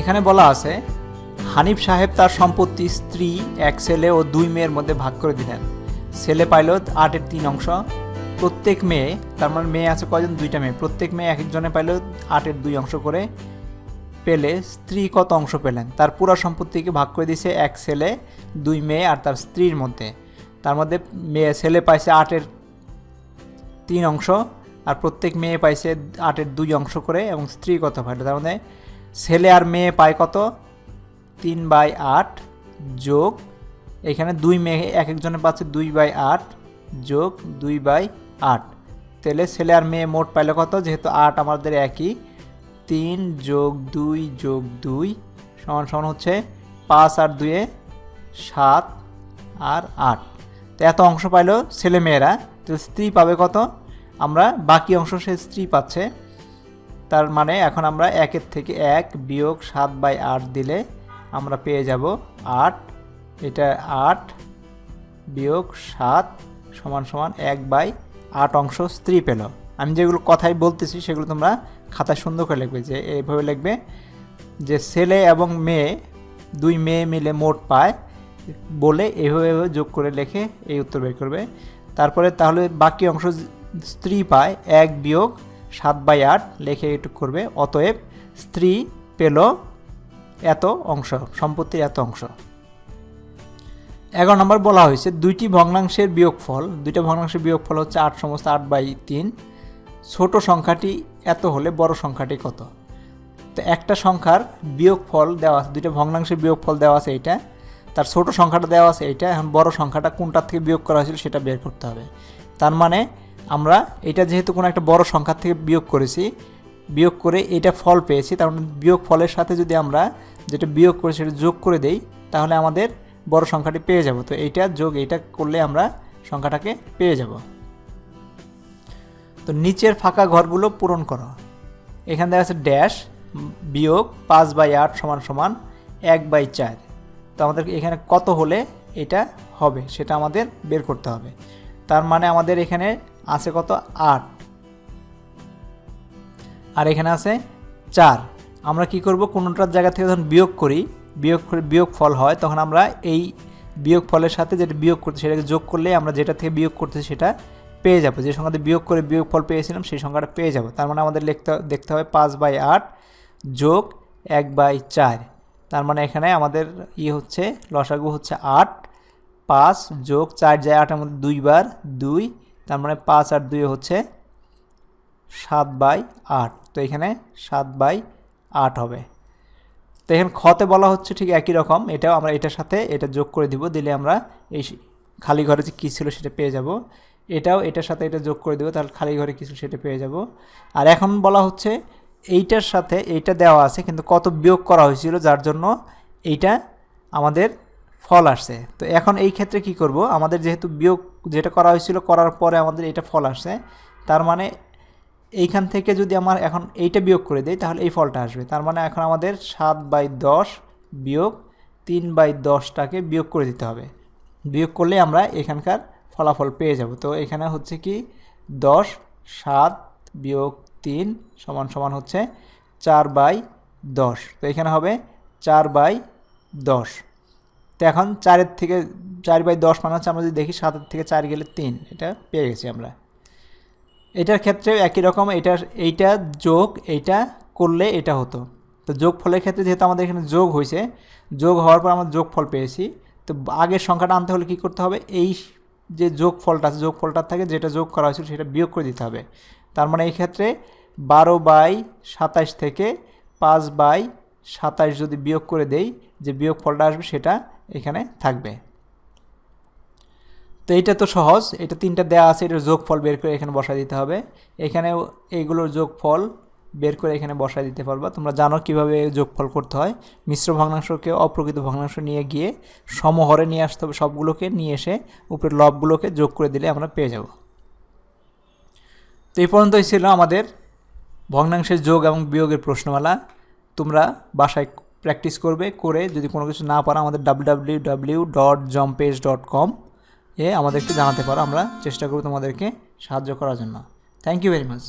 এখানে বলা আছে, হানিফ সাহেব তার সম্পত্তি স্ত্রী, এক ছেলে ও দুই মেয়ের মধ্যে ভাগ করে দিলেন। ছেলে পাইল আটের তিন অংশ। প্রত্যেক মেয়ে, তার মানে মেয়ে আছে কয়জন? দুইটা মেয়ে। প্রত্যেক মেয়ে এক একজনে পাইল আটের দুই অংশ করে পেলে স্ত্রী কত অংশ পেলেন? তার পুরো সম্পত্তিকে ভাগ করে দিয়েছে এক ছেলে, দুই মেয়ে আর তার স্ত্রীর মধ্যে। তার মধ্যে মেয়ে, ছেলে পাইছে আটের তিন অংশ আর প্রত্যেক মেয়ে পাইছে আটের দুই অংশ করে এবং স্ত্রী কত পাইল? তার মধ্যে ছেলে আর মেয়ে পায় কত? তিন বাই আট যোগ, এখানে দুই মেয়ে, এক একজনে পাচ্ছে দুই বাই আট যোগ দুই বাই আট। তাহলে ছেলে আর মেয়ে মোট পাইলে কত? যেহেতু আট আমাদের একই, তিন যোগ দুই যোগ দুই সমান সমান হচ্ছে পাঁচ আর দুয়ে সাত আর আট। তো এত অংশ পাইলো ছেলে মেয়েরা তো স্ত্রী পাবে কত? আমরা বাকি অংশ সে স্ত্রী পাচ্ছে তার মানে এখন আমরা একের থেকে এক বিয়োগ সাত বাই আট দিলে আমরা পেয়ে যাব আট। এটা আট বিয়োগ সাত সমান সমান এক বাই আট অংশ স্ত্রী পেল। আমি যেগুলো কথাই বলতেছি সেগুলো তোমরা খাতায় সুন্দর করে লিখবে যে এইভাবে লিখবে যে ছেলে এবং মেয়ে, দুই মেয়ে মিলে মোট পায় বলে এভাবে যোগ করে লেখে এই উত্তর বের করবে। তারপরে তাহলে বাকি অংশ স্ত্রী পায় এক বিয়োগ সাত বাই আট লেখে এটুক করবে। অতএব স্ত্রী পেল এত অংশ সম্পত্তির এত অংশ। এগারো নম্বর বলা হয়েছে, দুইটি ভগ্নাংশের বিয়োগফল, দুইটা ভগ্নাংশের বিয়োগফল হচ্ছে আট সমস্ত আট বাই তিন। ছোট সংখ্যাটি এত হলে বড় সংখ্যাটি কত? তো একটা সংখ্যার বিয়োগফল দেওয়া আছে, দুইটা ভগ্নাংশের বিয়োগফল দেওয়া আছে এইটা, তার ছোট সংখ্যাটা দেওয়া আছে এইটা, এখন বড় সংখ্যাটা কোনটার থেকে বিয়োগ করা হয়েছিল সেটা বের করতে হবে। তার মানে আমরা এটা যেহেতু কোনো একটা বড় সংখ্যার থেকে বিয়োগ করেছি, বিয়োগ করে এটা ফল পেয়েছি, তার মানে বিয়োগ ফলের সাথে যদি আমরা যেটা বিয়োগ করে সেটা যোগ করে দেই, তাহলে আমাদের বড় সংখ্যাটি পেয়ে যাব। তো এইটা যোগ, এইটা করলে আমরা সংখ্যাটাকে পেয়ে যাব। তো নিচের ফাঁকা ঘরগুলো পূরণ করো। এখানে দেখা আছে ড্যাশ, বিয়োগ পাঁচ বাই আট সমান সমান এক বাই চার। তো আমাদের এখানে কত হলে এটা হবে, সেটা আমাদের বের করতে হবে। তার মানে আমাদের এখানে আছে কত? আট। আর এখানে আছে চার। আমরা কি করব? কোনোটার জায়গা থেকে যখন বিয়োগ করি, বিয়োগ বিয়োগ ফল হয়, তখন আমরা এই বিয়োগ ফলের সাথে যেটা বিয়োগ করতে সেটাকে যোগ করলে আমরা যেটা থেকে বিয়োগ করতে সেটা পেয়ে যাব। যে সংখ্যাতে বিয়োগ করে বিয়োগ ফল পেয়েছিলাম, সেই সংখ্যাটা পেয়ে যাব। তার মানে আমাদের লিখতে দেখতে হবে পাঁচ বাই আট যোগ এক বাই চার। তার মানে এখানে আমাদের ই হচ্ছে, লসাগু হচ্ছে আট। পাঁচ যোগ চার যায় আটের মধ্যে দুইবার দুই, তার মানে পাঁচ আর দুই হচ্ছে সাত বাই আট। তো এখানে সাত বাই আট হবে। তো এখানে খতে বলা হচ্ছে ঠিক একই রকম। এটাও আমরা এটার সাথে এটা যোগ করে দিব, দিলে আমরা এই খালি ঘরে যে কী ছিল সেটা পেয়ে যাব। এটাও এটার সাথে এটা যোগ করে দেবো, তাহলে খালি ঘরে কিছু সেটা পেয়ে যাব। আর এখন বলা হচ্ছে এইটার সাথে এইটা দেওয়া আছে, কিন্তু কত বিয়োগ করা হয়েছিল, যার জন্য এইটা আমাদের ফল আসছে। তো এখন এই ক্ষেত্রে কি করব? আমাদের যেহেতু বিয়োগ যেটা করা হয়েছিল, করার পরে আমাদের এটা ফল আসছে। তার মানে এইখান থেকে যদি আমার এখন এইটা বিয়োগ করে দেই, তাহলে এই ফলটা আসবে। তার মানে এখন আমাদের সাত বাই দশ বিয়োগ তিন বাই দশটাকে বিয়োগ করে দিতে হবে। বিয়োগ করলে আমরা এখানকার ফলাফল পেয়ে যাব। তো এখানে হচ্ছে কি, দশ, সাত বিয়োগ তিন সমান সমান হচ্ছে চার বাই দশ। তো এখানে হবে চার বাই দশ। তো এখন চারের থেকে চার বাই দশ মানে হচ্ছে আমরা যদি দেখি সাতের থেকে চার গেলে তিন, এটা পেয়ে গেছি আমরা। এটার ক্ষেত্রে একই রকম এটার এইটা যোগ, এইটা করলে এটা হতো। তো যোগ ফলের ক্ষেত্রে যেহেতু আমাদের এখানে যোগ হয়েছে, যোগ হওয়ার পর আমরা যোগ ফল পেয়েছি। তো আগের সংখ্যাটা আনতে হলে কী করতে হবে? এই যে যোগ ফলটা আছে যোগ ফলটার থাকে যেটা যোগ করা হয়েছিল সেটা বিয়োগ করে দিতে হবে। তার মানে এই ক্ষেত্রে বারো বাই সাতাশ থেকে পাঁচ বাই সাতাশ যদি বিয়োগ করে দেই, যে বিয়োগ ফলটা আসবে সেটা এখানে থাকবে। তো এইটা তো সহজ, এটা তিনটা দেওয়া আছে, এটার যোগফল বের করে এখানে বসায় দিতে হবে। এখানেও এইগুলোর যোগফল বের করে এখানে বসায় দিতে পারবা। তোমরা জানো কীভাবে যোগফল করতে হয়। মিশ্র ভগ্নাংশকে অপ্রকৃত ভগ্নাংশ নিয়ে গিয়ে সমহরে নিয়ে আসতে হবে, সবগুলোকে নিয়ে এসে উপরে লবগুলোকে যোগ করে দিলে আমরা পেয়ে যাব। তো এই পর্যন্তই ছিল আমাদের ভগ্নাংশের যোগ এবং বিয়োগের প্রশ্নমালা। তোমরা বাসায় প্র্যাকটিস করবে, করে যদি কোনো কিছু না পারো আমাদের W W dot dot com এ আমাদেরকে জানাতে পারো, আমরা চেষ্টা করব তোমাদেরকে সাহায্য করার জন্য। Thank you very much